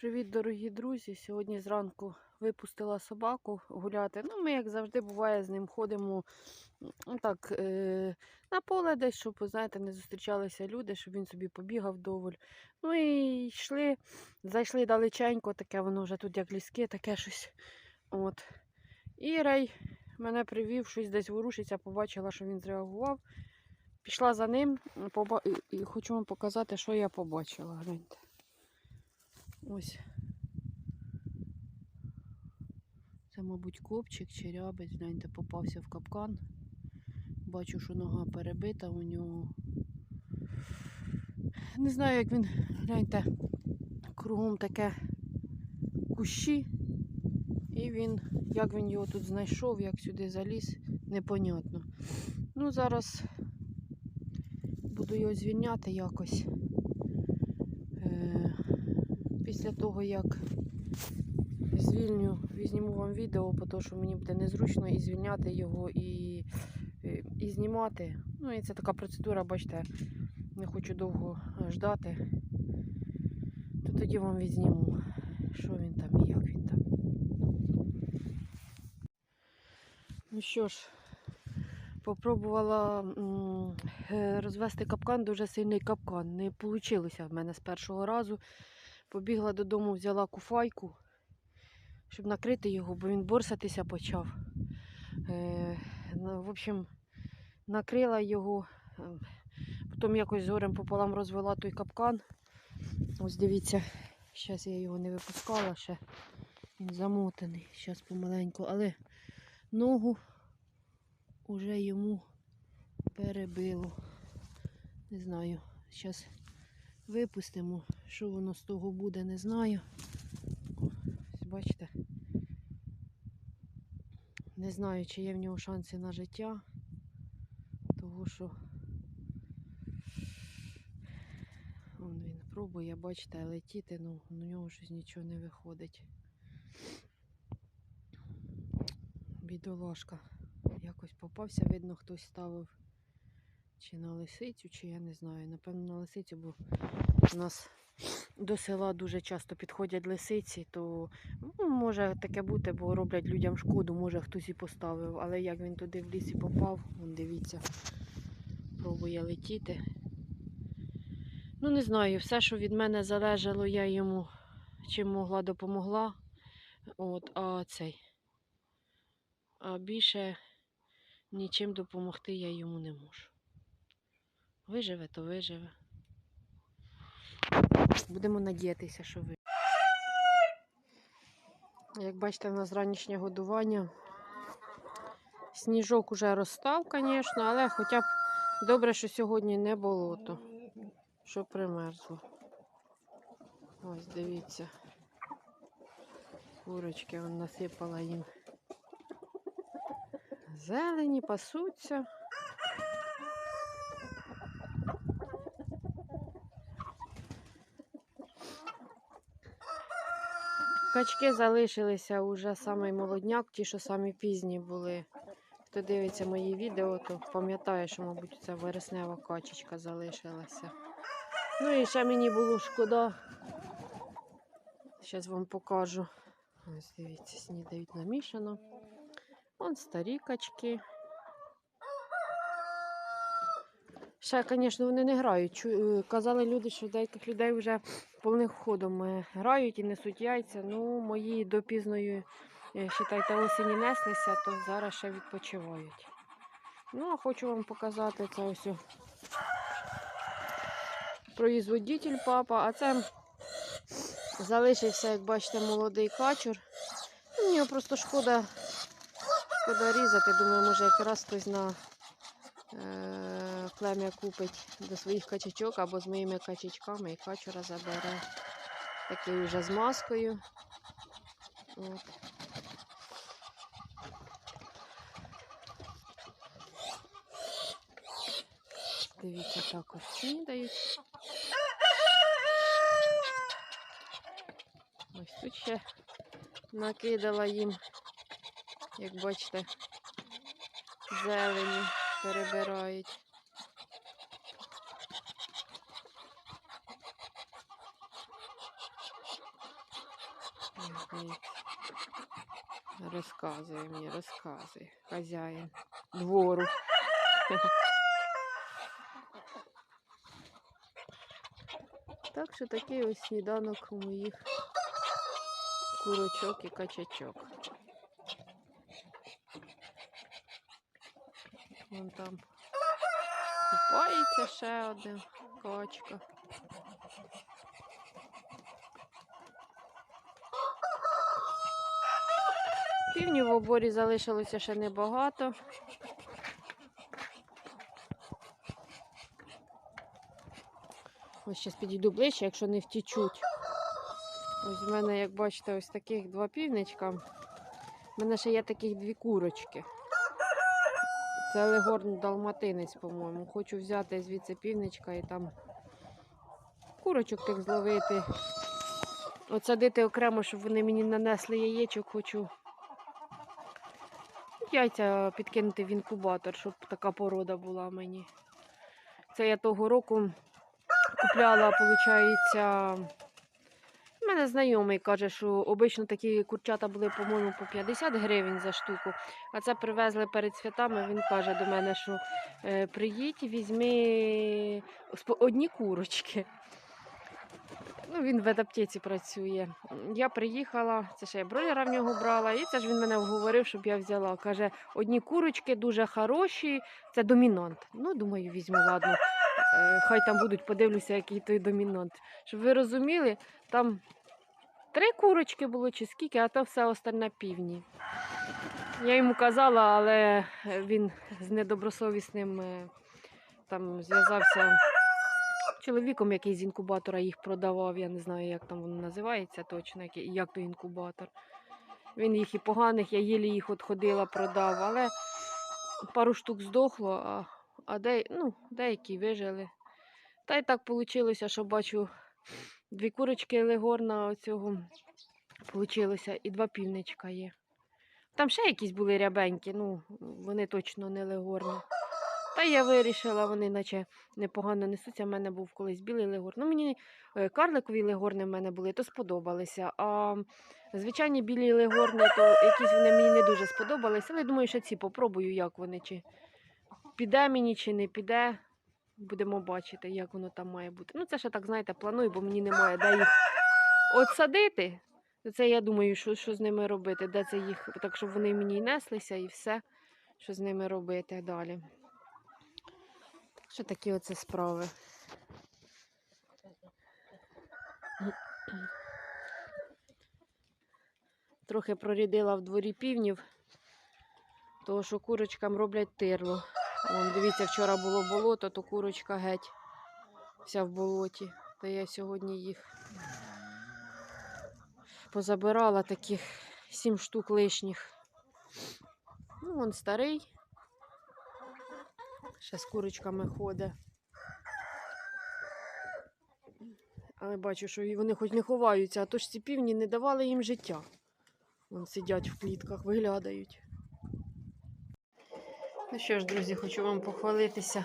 Привіт, дорогі друзі! Сьогодні зранку випустила собаку гуляти. Ну, ми, як завжди, буває, з ним ходимо ну, так, е- на поле десь, щоб, знаєте, не зустрічалися люди, щоб він собі побігав доволь. Ну і йшли, зайшли далеченько, таке воно вже тут як ліски, таке щось. От. І Рей мене привів, щось десь ворушиться, побачила, що він зреагував. Пішла за ним, і хочу вам показати, що я побачила. Гляньте. Ось. Це, мабуть, копчик чи рябець, гляньте, попався в капкан. Бачу, що нога перебита у нього. Не знаю, як він, гляньте, кругом таке кущі. І він, як він його тут знайшов, як сюди заліз, непонятно. Ну, зараз буду його звільняти якось. Е, після того, як звільню, візьму вам відео, тому що мені буде незручно і звільняти його, і, і, і знімати. Ну і це така процедура, бачите, не хочу довго ждати. То тоді вам відзніму, що він там і як він там. Ну що ж, попробувала е, розвести капкан, дуже сильний капкан. Не вийшло в мене з першого разу. Побігла додому, взяла куфайку, щоб накрити його, бо він борсатися почав. Е, ну, в общем, накрила його, е, потім якось зорем пополам розвела той капкан. Ось дивіться, зараз я його не випускала ще. Він замотаний, зараз помаленьку, але ногу вже йому перебило. Не знаю, зараз випустимо. Що воно з того буде, не знаю. Ось бачите. Не знаю, чи є в нього шанси на життя, того що Вон він пробує, бачите, летіти, ну у нього щось нічого не виходить. Бідолашка. Якось попався, видно, хтось ставив чи на лисицю, чи я не знаю. Напевно, на лисицю, бо у нас до села дуже часто підходять лисиці, то ну, може таке бути, бо роблять людям шкоду, може хтось і поставив. Але як він туди в лісі попав, вон дивіться, пробує летіти. Ну, не знаю, все, що від мене залежало, я йому чим могла допомогла. От, а цей. А більше нічим допомогти я йому не можу. Виживе, то виживе. Будемо надіятися, що ви. Як бачите, в нас ранішнє годування. Сніжок уже розстав, звісно, але хоча б добре, що сьогодні не болото, що примерзло. Ось дивіться. Курочки насипала їм. Зелені, пасуться. Качки залишилися уже самий молодняк, ті, що самі пізні були. Хто дивиться мої відео, то пам'ятає, що, мабуть, ця вереснева качечка залишилася. Ну і ще мені було шкода. Зараз вам покажу. Ось дивіться, снідають намішано. Вон старі качки. Ще, звісно, вони не грають. Е, Казали люди, що деяких людей вже повним ходом е, грають і несуть яйця. Ну, мої до пізної, е, считайте, осені неслися, то зараз ще відпочивають. Ну, а хочу вам показати це ось. Производитель папа, а це залишився, як бачите, молодий качур. Ну, Мені просто шкода, шкода різати. Думаю, може якраз хтось на е, плем'я купить до своїх качачок або з моїми качачками і качура забере. Такий вже з маскою. От. Дивіться, також снідають. Ось тут ще накидала їм, як бачите, зелені перебирають. Ой. Розказує мені, розказує. Хазяїн двору. Так що такий ось сніданок у моїх курочок і качачок. Вон там купається ще одна качка. Півнів в оборі залишилося ще небагато. Ось зараз підійду ближче, якщо не втічуть. Ось в мене, як бачите, ось таких два півничка. У мене ще є таких дві курочки. Це легорн далматинець, по-моєму. Хочу взяти звідси півничка і там курочок тих зловити. Отсадити окремо, щоб вони мені нанесли яєчок, хочу. Яйця підкинути в інкубатор, щоб така порода була мені. Це я того року купляла, виходить. У мене знайомий каже, що обично такі курчата були, по-моєму, по 50 гривень за штуку. А це привезли перед святами. Він каже до мене, що е, приїдь, візьми одні курочки. Ну, він в аптеці працює. Я приїхала, це ще я бройлера в нього брала, і це ж він мене вговорив, щоб я взяла. Каже, одні курочки дуже хороші, це домінант. Ну, думаю, візьму, ладно. Е, Хай там будуть, подивлюся, який той домінант. Щоб ви розуміли, там три курочки було чи скільки, а то все остальне півні. Я йому казала, але він з недобросовісним е, там зв'язався чоловіком, який з інкубатора їх продавав. Я не знаю, як там воно називається точно, який- як той інкубатор. Він їх і поганих, я їлі їх от ходила, продав, але пару штук здохло, а, а де, ну, деякі вижили. Та й так вийшло, що бачу дві курочки легорна оцього получилося, і два півничка є. Там ще якісь були рябенькі, ну, вони точно не легорні. Та я вирішила, вони наче непогано несуться. У мене був колись білий легор. Ну, мені е, карликові легорни в мене були, то сподобалися. А звичайні білі легорни, то якісь вони мені не дуже сподобалися. Але думаю, що ці попробую, як вони, чи піде мені, чи не піде. Будемо бачити, як воно там має бути. Ну, це ще так, знаєте, планую, бо мені немає де їх от садити. Це я думаю, що, що з ними робити, де це їх, так щоб вони мені й неслися і все, що з ними робити далі. Що такі оце справи. Трохи прорядила в дворі півнів, того що курочкам роблять тирло. Вон, дивіться, вчора було болото, то курочка геть вся в болоті. Та я сьогодні їх позабирала таких сім штук лишніх. Ну, вон старий. Ще з курочками ходить. Але бачу, що вони хоч не ховаються, а то ж ці півні не давали їм життя. Вон сидять в клітках, виглядають. Ну що ж, друзі, хочу вам похвалитися,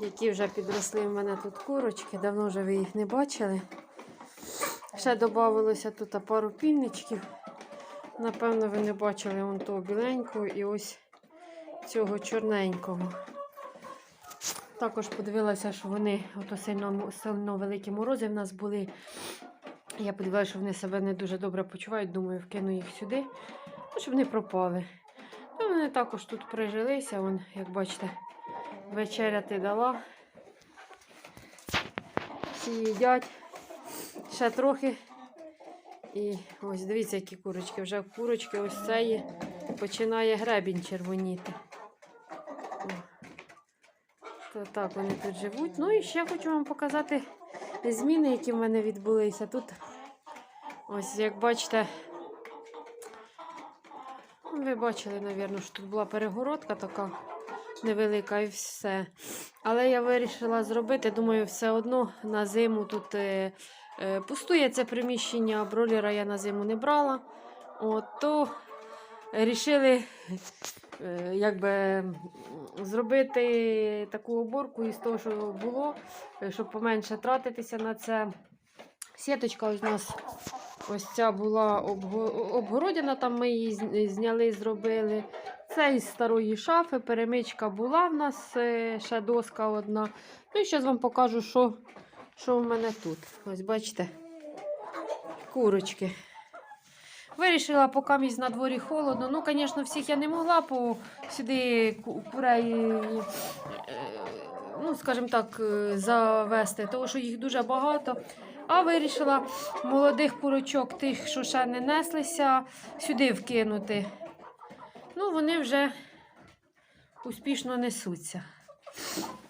які вже підросли в мене тут курочки. Давно вже ви їх не бачили. Ще додавалося тут пару півничків. Напевно, ви не бачили вон того біленького і ось цього чорненького. Також подивилася, що вони ото сильно, сильно великі морози в нас були. Я подивилася, що вони себе не дуже добре почувають. Думаю, вкину їх сюди, ну, щоб не пропали. Ну, вони також тут прижилися. Вон, як бачите, вечеряти дала. Всі їдять. Ще трохи. І ось дивіться, які курочки. Вже курочки ось цієї починає гребінь червоніти. Так вони тут живуть. Ну і ще хочу вам показати зміни, які в мене відбулися. Тут, ось, як бачите, ви бачили, мабуть, що тут була перегородка така невелика і все. Але я вирішила зробити, думаю, все одно на зиму тут е, е, пустує це приміщення, бролера я на зиму не брала. От, то рішили якби, зробити таку оборку із того, що було, е, щоб поменше тратитися на це. Сіточка у нас ось ця була обго- обгородена, там ми її зняли, зробили. Це із старої шафи, перемичка була в нас, е, ще доска одна. Ну і зараз вам покажу, що, що в мене тут. Ось бачите, курочки. Вирішила, поки місць на дворі холодно. Ну, звісно, всіх я не могла, бо сюди курей, ну, скажімо так, е, завести, тому що їх дуже багато. А вирішила молодих курочок, тих, що ще не неслися, сюди вкинути. Ну, вони вже успішно несуться.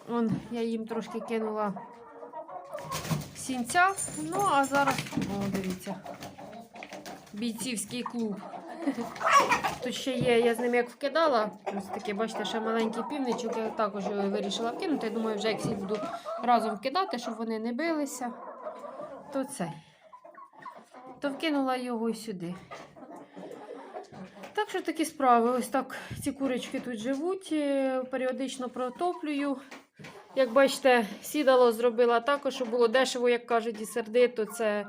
Вон, я їм трошки кинула сінця. Ну, а зараз, о, дивіться, бійцівський клуб. Тут ще є, я з ним як вкидала. Ось таке, бачите, ще маленький півничок, я також вирішила вкинути. Я думаю, вже як всі буду разом вкидати, щоб вони не билися, то це. То вкинула його сюди. Так що такі справи. Ось так ці курочки тут живуть, е, періодично протоплюю. Як бачите, сідало зробила також, щоб було дешево, як кажуть, і сердито, це,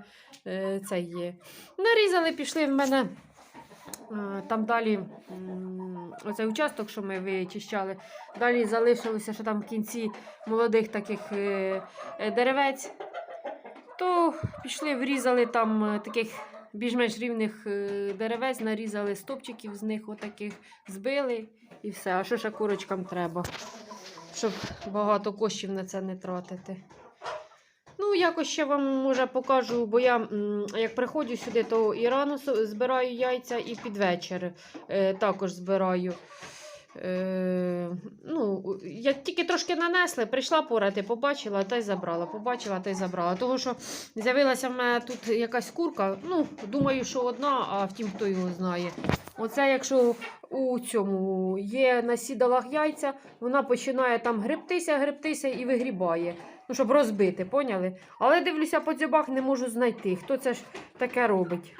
е, це є. Нарізали, пішли в мене е, там далі оцей участок, що ми вичищали. Далі залишилося, що там в кінці молодих таких е, деревець. То пішли, врізали там таких більш-менш рівних деревець, нарізали стопчиків з них, отаких збили і все. А що ще курочкам треба? Щоб багато коштів на це не тратити. Ну, якось ще вам може покажу, бо я як приходжу сюди, то і рано збираю яйця, і під вечір е, також збираю. Е, ну, як тільки трошки нанесли, прийшла порати, побачила та й забрала. Побачила та й забрала. Того, що з'явилася в мене тут якась курка. Ну, думаю, що одна, а втім, хто його знає. Оце, якщо у цьому є на сідалах яйця, вона починає там гребтися, гребтися і вигрібає. Ну, щоб розбити, поняли? Але дивлюся по дзьобах, не можу знайти. Хто це ж таке робить?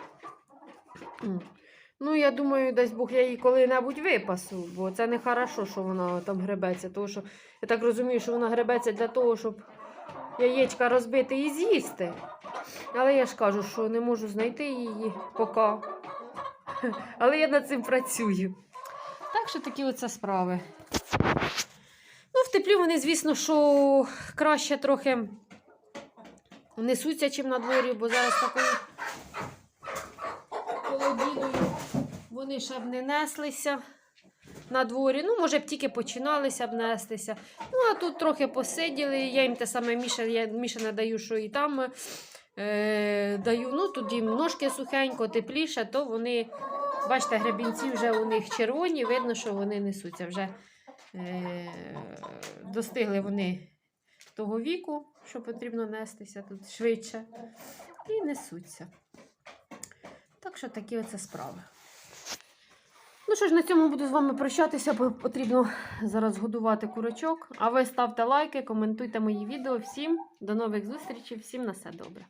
Ну, я думаю, дасть Бог я її коли-небудь випасу, бо це не хорошо, що вона там гребеться. Тому що я так розумію, що вона гребеться для того, щоб яєчка розбити і з'їсти. Але я ж кажу, що не можу знайти її поки. Але я над цим працюю. Так що такі оце справи. Ну, в теплі вони, звісно, що краще трохи несуться, чим на дворі, бо зараз такою холодіною вони ще б не неслися на дворі. Ну, може б тільки починалися б нестися. Ну, а тут трохи посиділи. Я їм те саме Міша, я що і там е, даю. Ну, тут ножки сухенько, тепліше, то вони, бачите, гребінці вже у них червоні, видно, що вони несуться вже. Е, достигли вони того віку, що потрібно нестися тут швидше. І несуться. Так що такі оце справи. Ну що ж, на цьому буду з вами прощатися, бо потрібно зараз годувати курочок. А ви ставте лайки, коментуйте мої відео. Всім до нових зустрічей, всім на все добре.